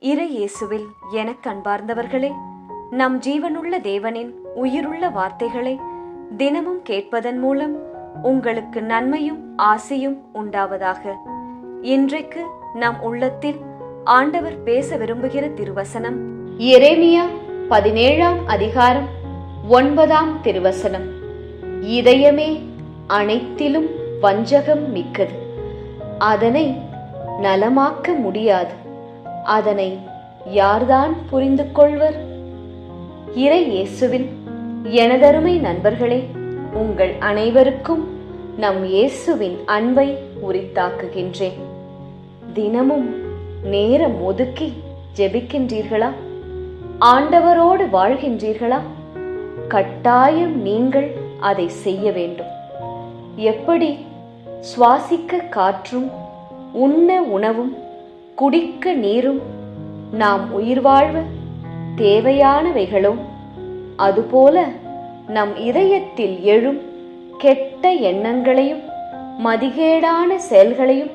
இறை இயேசுவில் எனக் கண்பார்ந்தவர்களே நம் ஜீவனுள்ள தேவனின் உயிருள்ள வார்த்தைகளை தினமும் கேட்பதன் மூலம் உங்களுக்கு நன்மையும் ஆசையும் உண்டாவதாக. இன்றைக்கு நம் உள்ளத்தில் ஆண்டவர் பேச விரும்புகிற திருவசனம் எரேமியா பதினேழாம் அதிகாரம் ஒன்பதாம் திருவசனம். இதயமே அனைத்திலும் வஞ்சகம் மிக்கது. அதனை நலமாக்க முடியாது. அதனை யார்தான் புரிந்து கொள்வர்? இறை இயேசுவில் எனதருமை நண்பர்களே உங்கள் அனைவருக்கும் நம் இயேசுவின் அன்பை உரித்தாக்குகின்றேன். தினமும் நேரம் ஒதுக்கி ஜெபிக்கின்றீர்களா? ஆண்டவரோடு வாழ்கின்றீர்களா? கட்டாயம் நீங்கள் அதை செய்ய வேண்டும். எப்படி சுவாசிக்க காற்றும் உண்ண உணவும் குடிக்க நீரும் நாம் உயிர் வாழ்வு தேவையானவைகளும் அதுபோல நம் இதயத்தில் எழும் கெட்ட எண்ணங்களையும் மதிகேடான செயல்களையும்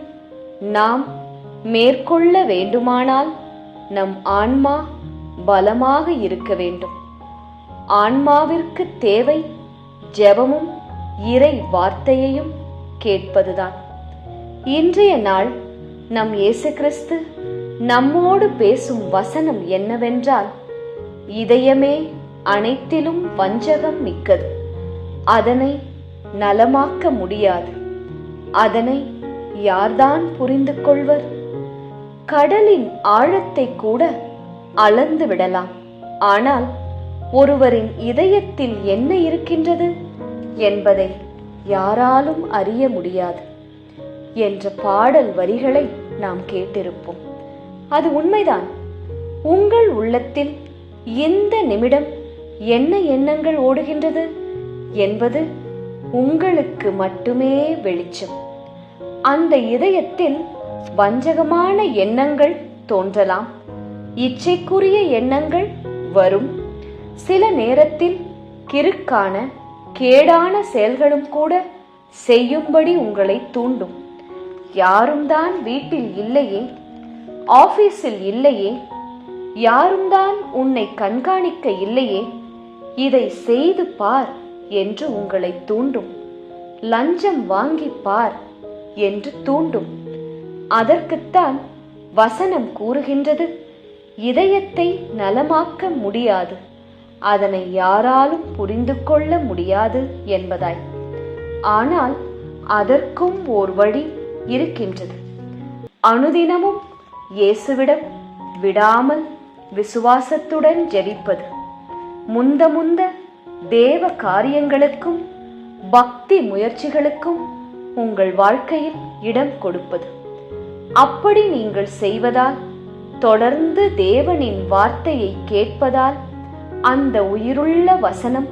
நாம் மேற்கொள்ள வேண்டுமானால் நம் ஆன்மா பலமாக இருக்க வேண்டும். ஆன்மாவிற்கு தேவை ஜெபமும் இறை வார்த்தையையும் கேட்பதுதான். இன்றைய நாள் நம் இயேசு கிறிஸ்து நம்மோடு பேசும் வசனம் என்னவென்றால் இதயமே அனைத்திலும் வஞ்சகம் மிக்கது. அதனை நலமாக்க முடியாது. அதனை யார்தான் புரிந்து கொள்வர்? கடலின் ஆழத்தை கூட அளந்து விடலாம். ஆனால் ஒருவரின் இதயத்தில் என்ன இருக்கின்றது என்பதை யாராலும் அறிய முடியாது. என்ற பாடல் வரிகளை நாம் கேட்டிருப்போம். அது உண்மைதான். உங்கள் உள்ளத்தில் எந்த நிமிடம் என்ன எண்ணங்கள் ஓடுகின்றது என்பது உங்களுக்கு மட்டுமே வெளிச்சம். அந்த இதயத்தில் வஞ்சகமான எண்ணங்கள் தோன்றலாம். இச்சைக்குரிய எண்ணங்கள் வரும். சில நேரத்தில் கிறுக்கான கேடான செயல்களும் கூட செய்யும்படி உங்களை தூண்டும். யாரும் தான் வீட்டில் இல்லையே ஆபீஸில் இல்லையே யாரும் தான் உன்னை கண்காணிக்க இல்லையே இதை செய்து பார் என்று உங்களை தூண்டும். லஞ்சம் வாங்கி பார் என்று தூண்டும். அதற்குத்தான் வசனம் கூறுகின்றது இதயத்தை நலமாக்க முடியாது அதனை யாராலும் புரிந்து கொள்ள முடியாது என்பதாய். ஆனால் அதற்கும் ஓர் வழி இருக்கின்றது. அனுதினமும் இயேசுவிடம் விடாமல் விசுவாசத்துடன் ஜெபிப்பது முந்த முந்த தேவ காரியங்களுக்கும் பக்தி முயற்சிகளுக்கும் உங்கள் வாழ்க்கையில் இடம் கொடுப்பது. அப்படி நீங்கள் செய்வதால் தொடர்ந்து தேவனின் வார்த்தையை கேட்பதால் அந்த உயிருள்ள வசனம்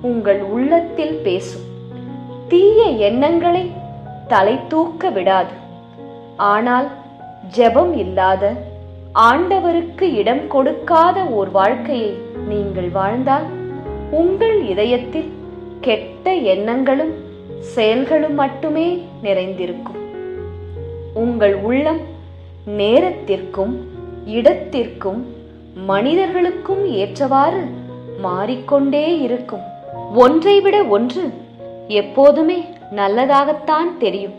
உங்கள் உள்ளத்தில் பேசும். தீய எண்ணங்களை தலை தூக்க விடாது. ஆனால் ஜெபம் இல்லாத ஆண்டவருக்கு இடம் கொடுக்காத ஓர் வாழ்க்கையை நீங்கள் வாழ்ந்தால் உங்கள் இதயத்தில் கெட்ட எண்ணங்களும் செயல்களும் மட்டுமே நிறைந்திருக்கும். உங்கள் உள்ளம் நேரத்திற்கும் இடத்திற்கும் மனிதர்களுக்கும் ஏற்றவாறு மாறிக்கொண்டே இருக்கும். ஒன்றை விட ஒன்று எப்போதுமே நல்லதாகத்தான் தெரியும்.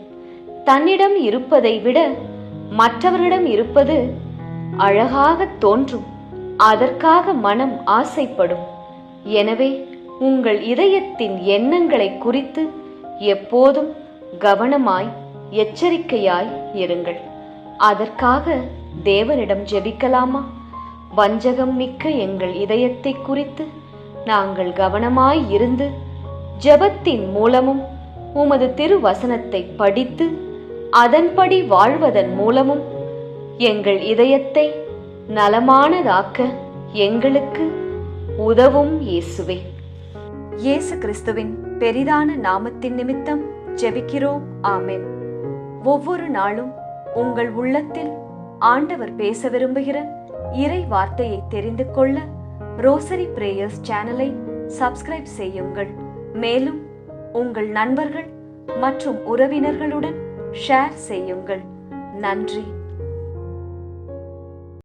தன்னிடம் இருப்பதை விட மற்றவரிடம் இருப்பது அழகாக தோன்றும். அதற்காக மனம் ஆசைப்படும். எனவே உங்கள் இதயத்தின் எண்ணங்களை குறித்து எப்போதும் கவனமாய் எச்சரிக்கையாய் இருங்கள். அதற்காக தேவனிடம் ஜெபிக்கலாமா? வஞ்சகம் மிக்க எங்கள் இதயத்தை குறித்து நாங்கள் கவனமாய் இருந்து ஜெபத்தின் மூலமும் உமது திருவசனத்தை படித்து அதன்படி வாழ்வதன் மூலமும் எங்கள் இதயத்தை நலமானதாக்க எங்களுக்கு உதவும் இயேசுவே. இயேசு கிறிஸ்துவின் பெரிதான நாமத்தின் நிமித்தம் ஜெபிக்கிறோம். ஆமேன். ஒவ்வொரு நாளும் உங்கள் உள்ளத்தில் ஆண்டவர் பேச விரும்புகிற இறை வார்த்தையை தெரிந்து கொள்ள ரோசரி பிரேயர்ஸ் சேனலை சப்ஸ்கிரைப் செய்யுங்கள். மேலும் உங்கள் நண்பர்கள் மற்றும் உறவினர்களுடன் ஷேர் செய்யுங்கள். நன்றி.